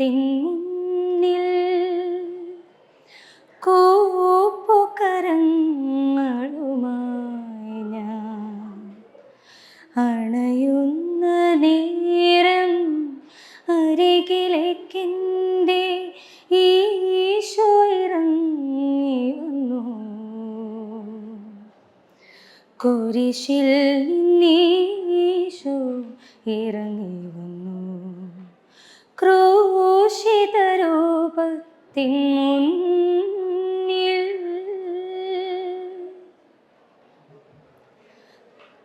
തിന്നിൽ കൂപ്പുകരങ്ങളുമായി ഞാൻ അണയുന്ന നേരം അരികിലേക്കെന്റെ ഈശോ ഇറങ്ങി വന്നു. കുരിശിൽ നീശോ ഇറങ്ങി വന്നു. ക്രൂശിത രൂപത്തിൻ മുന്നിൽ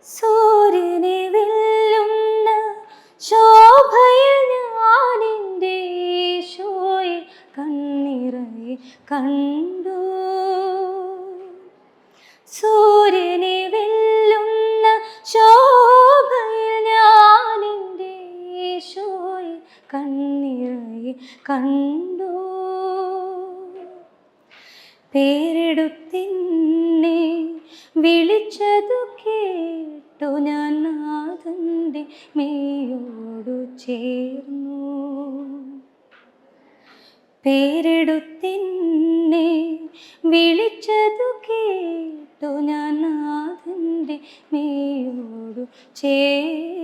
സൂര്യനെ വെല്ലുന്ന ശോഭയിൽ ഞാനെന്റെ ഈശോയെ കണ്ണിറയെ കണ്ടു പേരെടുത്തിന്നെ വിളിച്ചതു കേട്ടു ഞാൻ നാഥന്റെ മേയോടു ചേർന്നു. പേരെടുത്തിന്നെ വിളിച്ചതു കേട്ടു ഞാൻ നാഥന്റെ മേയോടു ചേർന്നു.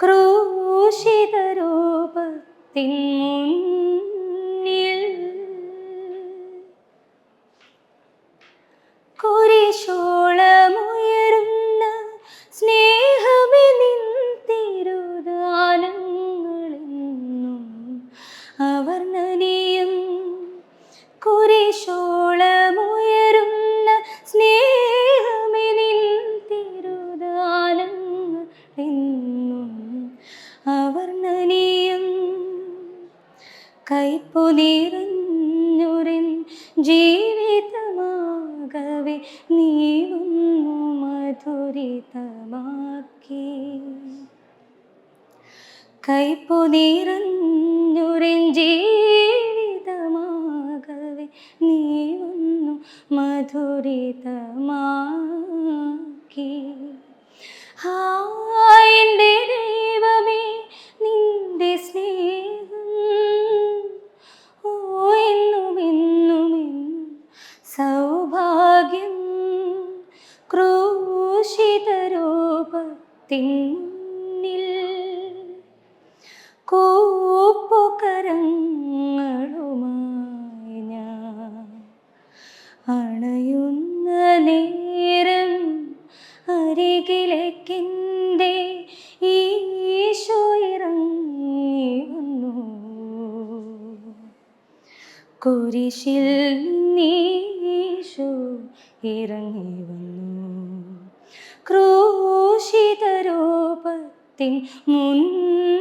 ക്രൂശിത രൂപത്തിൻ മുന്നിൽ കുരിശോളമുയരുന്ന കൈപ്പു നിറഞ്ഞൊരിൻ ജീവിതമാകവെ നീ ഒന്നു മധുരിതമാക്കി. കൈപ്പു നിറഞ്ഞൊരിൻ ജീവിതമാകവെ നീ ഒന്നു മധുരിതമാക്കി. ആ എന്റെ മുന്നിൽ കൂപ്പുകരങ്ങളുമായി ഞാൻ അണയുന്ന നേരം അരികിലേക്കെന്റെ ഈശോ വന്നു കുരിശിൽ നീശോ ഇറങ്ങി വന്നു ക്രൂശിത രൂപത്തിൻ മുന്നിൽ